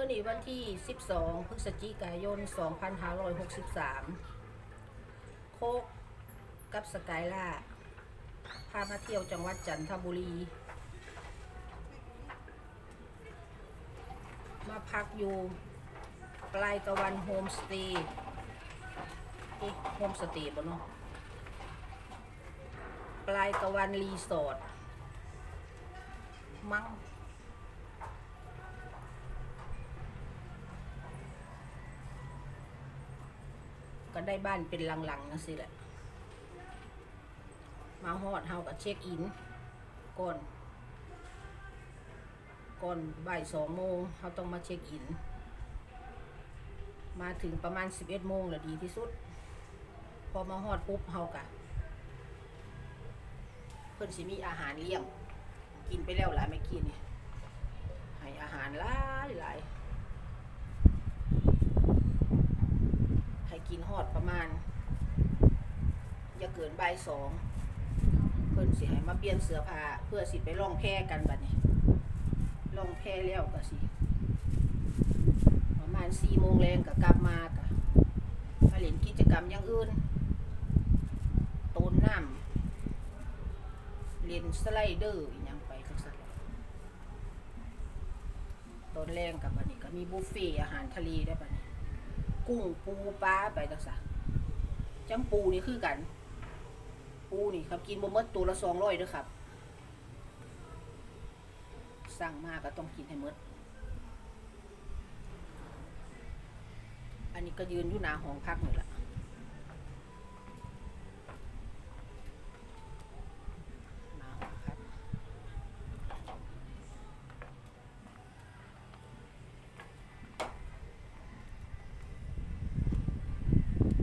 มื่อนี้วันที่ 12 พฤศจิกายน 2563 โคกกับสกายล่า พามาเที่ยวจังหวัดจันทบุรี มาพักอยู่ปลายตะวันโฮมสเตย์โฮมสเตย์บ่เนาะปลายตะวันรีสอร์ทมั้ง ก็ได้บ้านเป็นหลังๆนะสิแหละ มาฮอดเฮากับเช็คอินก่อน ก่อนบ่ายสองโมงเฮาต้องมาเช็คอิน มาถึงประมาณสิบเอ็ดโมงแหละดีที่สุด พอมาฮอดปุ๊บเฮากะเพิ่นสิมีอาหารเลี้ยง กินไปแล้วหลายไม่กินนี่ให้อาหารหลายหลาย ให้กินฮ อดประมาณอย่าเกินใบสองเพิ่นสิให้มาเปลี่ยนเสื้อผ้าเพื่อสิไปล่องแพกันบัดนี้ล่องแพแล้วก็สิ ประมาณสี่โมงแรงก็กลับมากะมาเล่นกิจกรรมอย่างอื่นตูนน้ำเล่นสไลเดอร์อหยังไปจังซั่นแหละตอนแรงกับบัดนี้ก็มีบุฟเฟ่อาหารทะเลได้บัดนี้ กุ้งปูปลาไปจังซะจำปูนี่คือกัน ปูนี่ครับกินบ่หมดตัวละสองร้อยเด้อครับ สั่งมาก็ต้องกินให้หมดอันนี้ก็ยืนอยู่หน้าห้องพักนี่แหละ